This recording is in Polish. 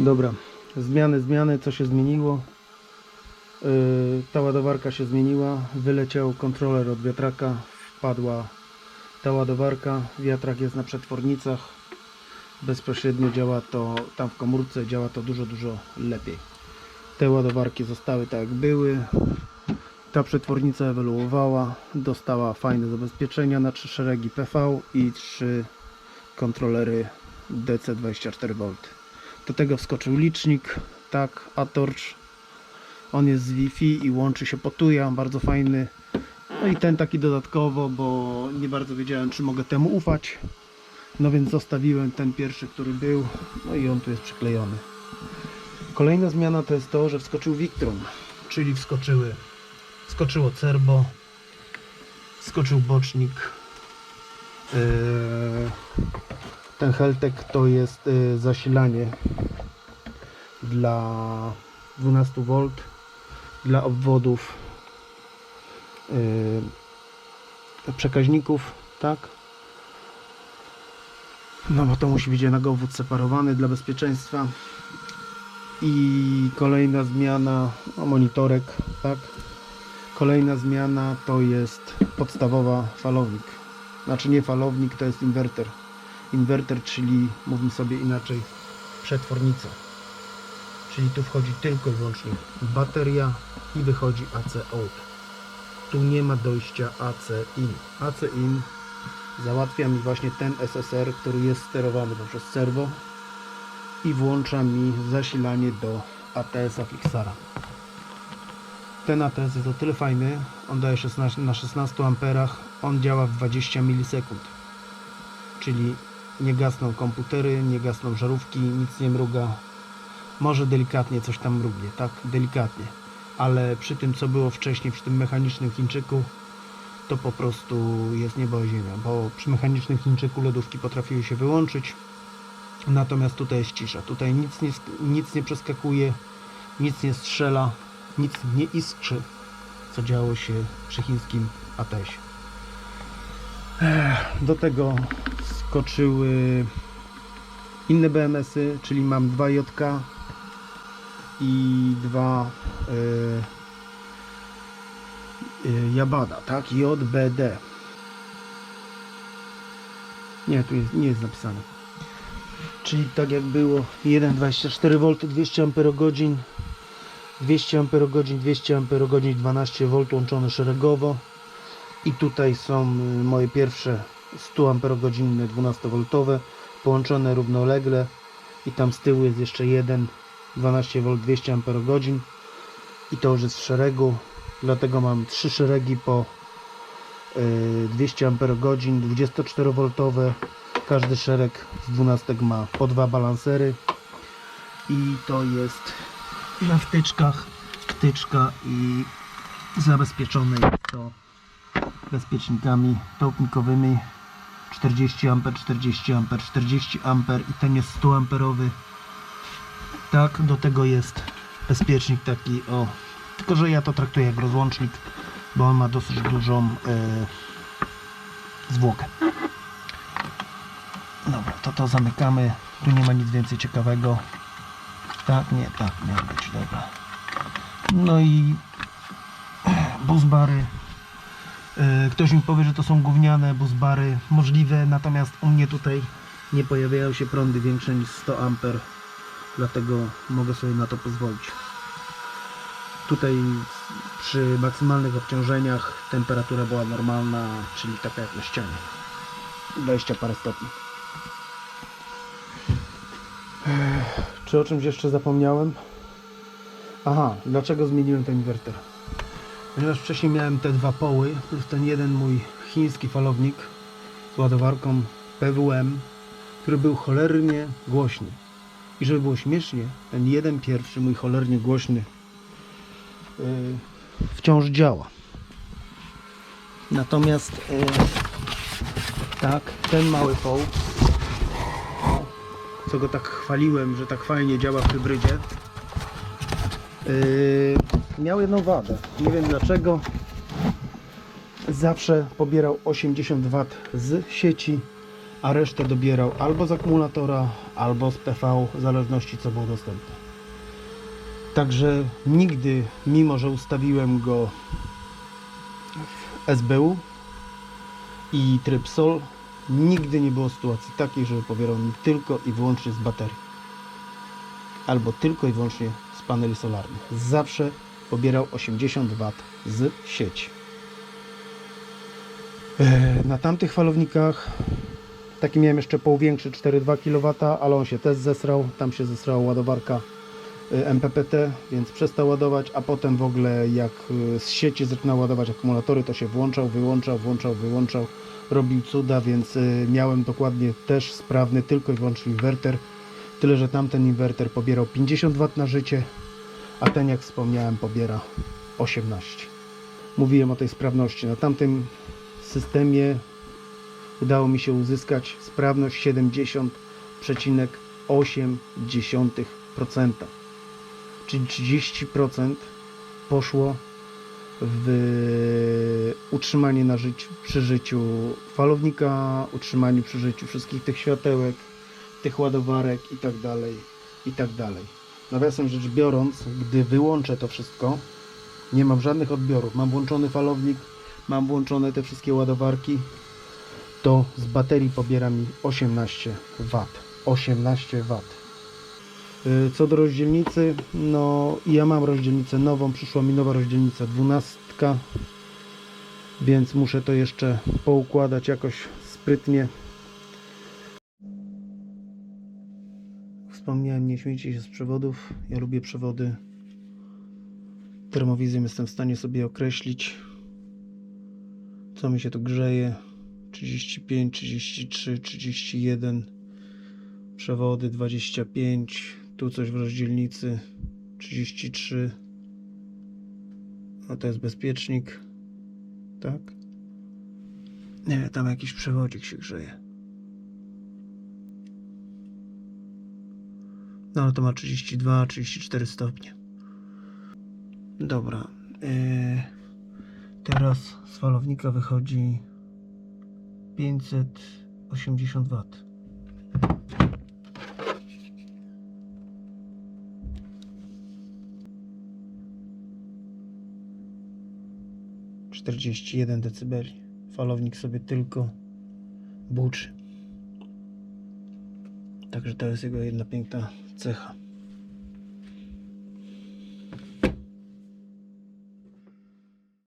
Dobra, zmiany, zmiany, co się zmieniło? Yy, ta ładowarka się zmieniła, wyleciał kontroler od wiatraka, wpadła ta ładowarka, wiatrak jest na przetwornicach, bezpośrednio działa to tam w komórce, działa to dużo, dużo lepiej. Te ładowarki zostały tak jak były, ta przetwornica ewoluowała, dostała fajne zabezpieczenia na trzy szeregi PV i trzy kontrolery DC24V. Do tego wskoczył licznik, tak, Atorch. On jest z Wi-Fi i łączy się po tuja, bardzo fajny. No i ten taki dodatkowo, bo nie bardzo wiedziałem, czy mogę temu ufać. No więc zostawiłem ten pierwszy, który był, no i on tu jest przyklejony. Kolejna zmiana to jest to, że wskoczył Victron, czyli wskoczyły, wskoczyło Cerbo, wskoczył bocznik. Yy, ten Heltek to jest y, zasilanie dla 12 V dla obwodów y, przekaźników, tak? No bo to musi być jednak obwód separowany dla bezpieczeństwa. I kolejna zmiana, no monitorek, tak? Kolejna zmiana to jest podstawowa falownik. Znaczy nie falownik, to jest inwerter inwerter, czyli mówi sobie inaczej przetwornica. Czyli tu wchodzi tylko i wyłącznie bateria i wychodzi AC out. Tu nie ma dojścia AC in. AC in załatwia mi właśnie ten SSR, który jest sterowany poprzez serwo i włącza mi zasilanie do ATS-a Fixara. Ten ATS jest o tyle fajny, on daje 16, na 16 amperach, on działa w 20 milisekund. Czyli nie gasną komputery, nie gasną żarówki, nic nie mruga. Może delikatnie coś tam mrugnie, tak? Delikatnie. Ale przy tym, co było wcześniej, przy tym mechanicznym Chińczyku, to po prostu jest niebo i ziemia, bo przy mechanicznym Chińczyku lodówki potrafiły się wyłączyć, natomiast tutaj jest cisza. Tutaj nic nie, nic nie przeskakuje, nic nie strzela, nic nie iskrzy, co działo się przy chińskim ATS-ie. Do tego skoczyły inne BMS-y, czyli mam 2 JK i dwa y, y, Yabada, tak? JBD. Nie, tu jest, nie jest napisane. Czyli tak jak było 1,24V 200 Ah 200 Ah 200 Ah 12 V łączone szeregowo i tutaj są y, moje pierwsze 100 Ah 12V połączone równolegle i tam z tyłu jest jeszcze jeden 12V 200 Ah i to już jest w szeregu dlatego mam trzy szeregi po y, 200 Ah 24V każdy szereg z 12 ma po dwa balansery. I to jest na wtyczkach wtyczka i zabezpieczone jest to bezpiecznikami topnikowymi 40 A, 40 A, 40 A i ten jest 100 amperowy. Tak, do tego jest bezpiecznik taki o, tylko że ja to traktuję jak rozłącznik, bo on ma dosyć dużą e, zwłokę. Dobra, to to zamykamy. Tu nie ma nic więcej ciekawego. Tak, nie, tak, miał być, dobra. No i buzbary. E, Ktoś mi powie, że to są gówniane buzbary. Możliwe, natomiast u mnie tutaj nie pojawiają się prądy większe niż 100 A. Dlatego mogę sobie na to pozwolić. Tutaj przy maksymalnych obciążeniach temperatura była normalna, czyli taka jak na ścianie. 20 parę stopni. Czy o czymś jeszcze zapomniałem? Aha, dlaczego zmieniłem ten inwerter? Ponieważ wcześniej miałem te dwa poły, plus ten jeden mój chiński falownik z ładowarką PWM, który był cholernie głośny. I żeby było śmiesznie, ten jeden pierwszy mój cholernie głośny yy, wciąż działa. Natomiast yy, tak, ten mały poł, co go tak chwaliłem, że tak fajnie działa w hybrydzie, Yy, miał jedną wadę. Nie wiem dlaczego. Zawsze pobierał 80 W z sieci a resztę dobierał albo z akumulatora, albo z PV, w zależności co było dostępne. Także nigdy, mimo że ustawiłem go w SBU i tryb SOL, nigdy nie było sytuacji takiej, żeby pobierał mi tylko i wyłącznie z baterii. Albo tylko i wyłącznie z paneli solarnych. Zawsze pobierał 80 W z sieci. E, Na tamtych falownikach taki miałem jeszcze połwiększy 4,2 kW, ale on się też zesrał. Tam się zesrała ładowarka y, MPPT, więc przestał ładować, a potem w ogóle jak y, z sieci zaczynał ładować akumulatory, to się włączał, wyłączał, włączał, wyłączał, robił cuda, więc miałem dokładnie też sprawny tylko i wyłącznie inwerter. Tyle, że tamten inwerter pobierał 50 W na życie, a ten jak wspomniałem pobiera 18. Mówiłem o tej sprawności. Na tamtym systemie udało mi się uzyskać sprawność 70,8%. Czyli 30% poszło w utrzymanie na życiu, przy życiu falownika, utrzymaniu przy życiu wszystkich tych światełek, tych ładowarek i tak dalej, i tak dalej. Nawiasem rzecz biorąc, gdy wyłączę to wszystko, nie mam żadnych odbiorów. Mam włączony falownik, mam włączone te wszystkie ładowarki, to z baterii pobiera mi 18 W. 18 W. Co do rozdzielnicy, no ja mam rozdzielnicę nową, przyszła mi nowa rozdzielnica 12, więc muszę to jeszcze poukładać jakoś sprytnie. Wspomniałem, nie śmiejcie się z przewodów. Ja lubię przewody. Termowizją jestem w stanie sobie określić, co mi się tu grzeje. 35, 33, 31 przewody 25 tu coś w rozdzielnicy 33 a to jest bezpiecznik tak nie tam jakiś przewodzik się grzeje no ale to ma 32 34 stopnie dobra yy, teraz z falownika wychodzi 580 W. Czterdzieści jeden decybeli. Falownik sobie tylko buczy. Także to jest jego jedna piękna 最好。